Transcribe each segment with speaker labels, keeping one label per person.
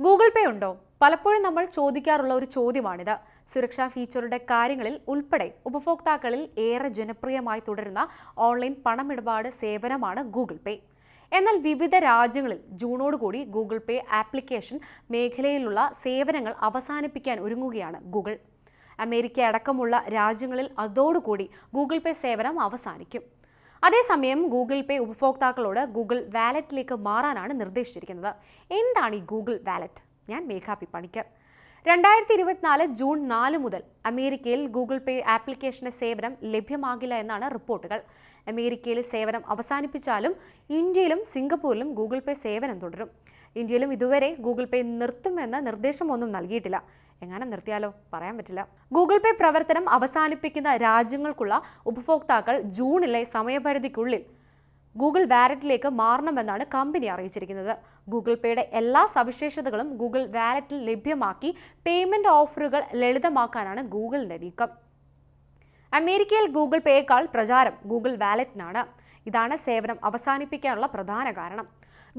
Speaker 1: Google പേ ഉണ്ടോ? പലപ്പോഴും നമ്മൾ ചോദിക്കാറുള്ള ഒരു ചോദ്യമാണിത്. സുരക്ഷാ ഫീച്ചറുടെ കാര്യങ്ങളിൽ ഉൾപ്പെടെ ഉപഭോക്താക്കളിൽ ഏറെ ജനപ്രിയമായി തുടരുന്ന ഓൺലൈൻ പണമിടപാട് സേവനമാണ് ഗൂഗിൾ പേ. എന്നാൽ വിവിധ രാജ്യങ്ങളിൽ ജൂണോടുകൂടി ഗൂഗിൾ പേ ആപ്ലിക്കേഷൻ മേഖലയിലുള്ള സേവനങ്ങൾ അവസാനിപ്പിക്കാൻ ഒരുങ്ങുകയാണ് ഗൂഗിൾ. അമേരിക്ക അടക്കമുള്ള രാജ്യങ്ങളിൽ അതോടുകൂടി ഗൂഗിൾ പേ സേവനം അവസാനിക്കും. അതേസമയം ഗൂഗിൾ പേ ഉപഭോക്താക്കളോട് ഗൂഗിൾ വാലറ്റിലേക്ക് മാറാനാണ് നിർദ്ദേശിച്ചിരിക്കുന്നത്. എന്താണ് ഈ ഗൂഗിൾ വാലറ്റ്? ഞാൻ മേഘാപി പണിക്കർ രണ്ടായിരത്തി ഇരുപത്തിനാല് ജൂൺ നാല് മുതൽ അമേരിക്കയിൽ ഗൂഗിൾ പേ ആപ്ലിക്കേഷന്റെ സേവനം ലഭ്യമാകില്ല എന്നാണ് റിപ്പോർട്ടുകൾ. അമേരിക്കയിൽ സേവനം അവസാനിപ്പിച്ചാലും ഇന്ത്യയിലും സിംഗപ്പൂരിലും ഗൂഗിൾ പേ സേവനം തുടരും. ഇന്ത്യയിലും ഇതുവരെ ഗൂഗിൾ പേ നിർത്തുമെന്ന നിർദ്ദേശമൊന്നും നൽകിയിട്ടില്ല. എങ്ങനെ നിർത്തിയാലോ? പറയാൻ പറ്റില്ല. ഗൂഗിൾ പേ പ്രവർത്തനം അവസാനിപ്പിക്കുന്ന രാജ്യങ്ങൾക്കുള്ള ഉപഭോക്താക്കൾ ജൂണിലെ സമയപരിധിക്കുള്ളിൽ ഗൂഗിൾ വാലറ്റിലേക്ക് മാറണമെന്നാണ് കമ്പനി അറിയിച്ചിരിക്കുന്നത്. ഗൂഗിൾ പേയുടെ എല്ലാ സവിശേഷതകളും ഗൂഗിൾ വാലറ്റിൽ ലഭ്യമാക്കി പേയ്മെന്റ് ഓഫറുകൾ ലളിതമാക്കാനാണ് ഗൂഗിളിന്റെ നീക്കം. അമേരിക്കയിൽ ഗൂഗിൾ പേയേക്കാൾ പ്രചാരം ഗൂഗിൾ വാലറ്റിനാണ്. ഇതാണ് സേവനം അവസാനിപ്പിക്കാനുള്ള പ്രധാന കാരണം.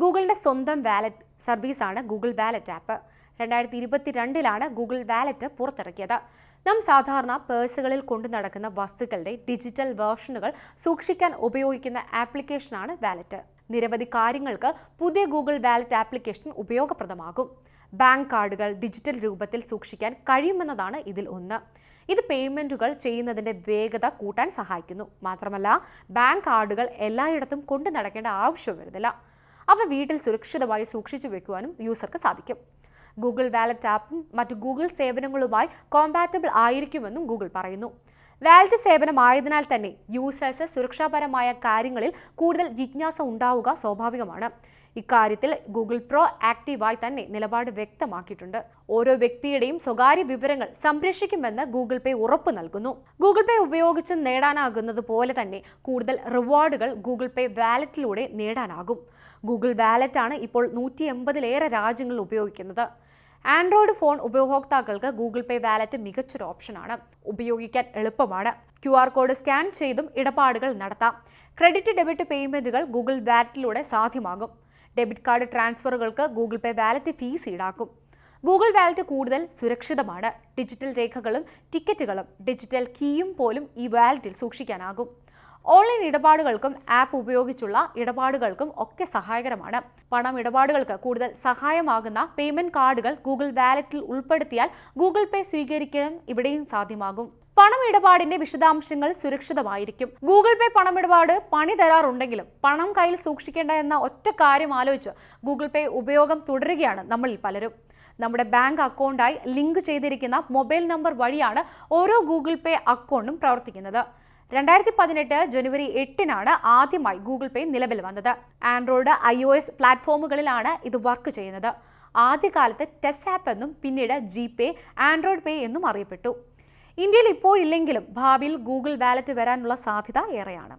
Speaker 1: ഗൂഗിളിന്റെ സ്വന്തം വാലറ്റ് സർവീസാണ് ഗൂഗിൾ വാലറ്റ് ആപ്പ്. രണ്ടായിരത്തി ഇരുപത്തിരണ്ടിലാണ് ഗൂഗിൾ വാലറ്റ് പുറത്തിറക്കിയത്. നാം സാധാരണ പേഴ്സുകളിൽ കൊണ്ടു നടക്കുന്ന വസ്തുക്കളുടെ ഡിജിറ്റൽ വേർഷനുകൾ സൂക്ഷിക്കാൻ ഉപയോഗിക്കുന്ന ആപ്ലിക്കേഷനാണ് വാലറ്റ്. നിരവധി കാര്യങ്ങൾക്ക് പുതിയ ഗൂഗിൾ വാലറ്റ് ആപ്ലിക്കേഷൻ ഉപയോഗപ്രദമാകും. ബാങ്ക് കാർഡുകൾ ഡിജിറ്റൽ രൂപത്തിൽ സൂക്ഷിക്കാൻ കഴിയുമെന്നതാണ് ഇതിൽ ഒന്ന്. ഇത് പേയ്മെന്റുകൾ ചെയ്യുന്നതിന്റെ വേഗത കൂട്ടാൻ സഹായിക്കുന്നു. മാത്രമല്ല ബാങ്ക് കാർഡുകൾ എല്ലായിടത്തും കൊണ്ടു നടക്കേണ്ട ആവശ്യം വരുന്നില്ല. അവ വീട്ടിൽ സുരക്ഷിതമായി സൂക്ഷിച്ചു വെക്കുവാനും യൂസർക്ക് സാധിക്കും. ഗൂഗിൾ വാലറ്റ് ആപ്പും മറ്റ് ഗൂഗിൾ സേവനങ്ങളുമായി കോമ്പാറ്റബിൾ ആയിരിക്കുമെന്നും ഗൂഗിൾ പറയുന്നു. വാലറ്റ് സേവനമായതിനാൽ തന്നെ യൂസേഴ്സ് സുരക്ഷാപരമായ കാര്യങ്ങളിൽ കൂടുതൽ ജിജ്ഞാസ ഉണ്ടാവുക സ്വാഭാവികമാണ്. ഇക്കാര്യത്തിൽ ഗൂഗിൾ പ്രോ ആക്റ്റീവായി തന്നെ നിലപാട് വ്യക്തമാക്കിയിട്ടുണ്ട്. ഓരോ വ്യക്തിയുടെയും സ്വകാര്യ വിവരങ്ങൾ സംരക്ഷിക്കുമെന്ന് ഗൂഗിൾ പേ ഉറപ്പ് നൽകുന്നു. ഗൂഗിൾ പേ ഉപയോഗിച്ച് നേടാനാകുന്നത് പോലെ തന്നെ കൂടുതൽ റിവാർഡുകൾ ഗൂഗിൾ പേ വാലറ്റിലൂടെ നേടാനാകും. ഗൂഗിൾ വാലറ്റാണ് ഇപ്പോൾ നൂറ്റി എൺപതിലേറെ രാജ്യങ്ങളിൽ ഉപയോഗിക്കുന്നത്. ആൻഡ്രോയിഡ് ഫോൺ ഉപഭോക്താക്കൾക്ക് ഗൂഗിൾ പേ വാലറ്റ് മികച്ചൊരു ഓപ്ഷനാണ്. ഉപയോഗിക്കാൻ എളുപ്പമാണ്. ക്യു ആർ കോഡ് സ്കാൻ ചെയ്തും ഇടപാടുകൾ നടത്താം. ക്രെഡിറ്റ് ഡെബിറ്റ് പേയ്മെന്റുകൾ ഗൂഗിൾ വാലറ്റിലൂടെ സാധ്യമാകും. ഡെബിറ്റ് കാർഡ് ട്രാൻസ്ഫറുകൾക്ക് ഗൂഗിൾ പേ വാലറ്റ് ഫീസ് ഈടാക്കും. ഗൂഗിൾ വാലറ്റ് കൂടുതൽ സുരക്ഷിതമാണ്. ഡിജിറ്റൽ രേഖകളും ടിക്കറ്റുകളും ഡിജിറ്റൽ കീയും പോലും ഈ വാലറ്റിൽ സൂക്ഷിക്കാനാകും. ഓൺലൈൻ ഇടപാടുകൾക്കും ആപ്പ് ഉപയോഗിച്ചുള്ള ഇടപാടുകൾക്കും ഒക്കെ സഹായകരമാണ്. പണം ഇടപാടുകൾക്ക് കൂടുതൽ സഹായമാകുന്ന പേയ്മെന്റ് കാർഡുകൾ ഗൂഗിൾ വാലറ്റിൽ ഉൾപ്പെടുത്തിയാൽ ഗൂഗിൾ പേ സ്വീകരിക്കാൻ ഇവിടെയും സാധ്യമാകും. പണം ഇടപാടിന്റെ വിശദാംശങ്ങൾ സുരക്ഷിതമായിരിക്കും. ഗൂഗിൾ പേ പണമിടപാട് പണി തരാറുണ്ടെങ്കിലും പണം കയ്യിൽ സൂക്ഷിക്കേണ്ട എന്ന ഒറ്റ കാര്യം ആലോചിച്ച് ഗൂഗിൾ പേ ഉപയോഗം തുടരുകയാണ് നമ്മളിൽ പലരും. നമ്മുടെ ബാങ്ക് അക്കൗണ്ടായി ലിങ്ക് ചെയ്തിരിക്കുന്ന മൊബൈൽ നമ്പർ വഴിയാണ് ഓരോ ഗൂഗിൾ പേ അക്കൗണ്ടും പ്രവർത്തിക്കുന്നത്. രണ്ടായിരത്തി പതിനെട്ട് ജനുവരി എട്ടിനാണ് ആദ്യമായി ഗൂഗിൾ പേ നിലവിൽ വന്നത്. ആൻഡ്രോയിഡ് ഐ ഒ എസ് പ്ലാറ്റ്ഫോമുകളിലാണ് ഇത് വർക്ക് ചെയ്യുന്നത്. ആദ്യകാലത്ത് ടെസ് ആപ്പ് എന്നും പിന്നീട് ജി പേ ആൻഡ്രോയിഡ് പേ എന്നും അറിയപ്പെട്ടു. ഇന്ത്യയിൽ ഇപ്പോഴില്ലെങ്കിലും ഭാവിയിൽ ഗൂഗിൾ വാലറ്റ് വരാനുള്ള സാധ്യത ഏറെയാണ്.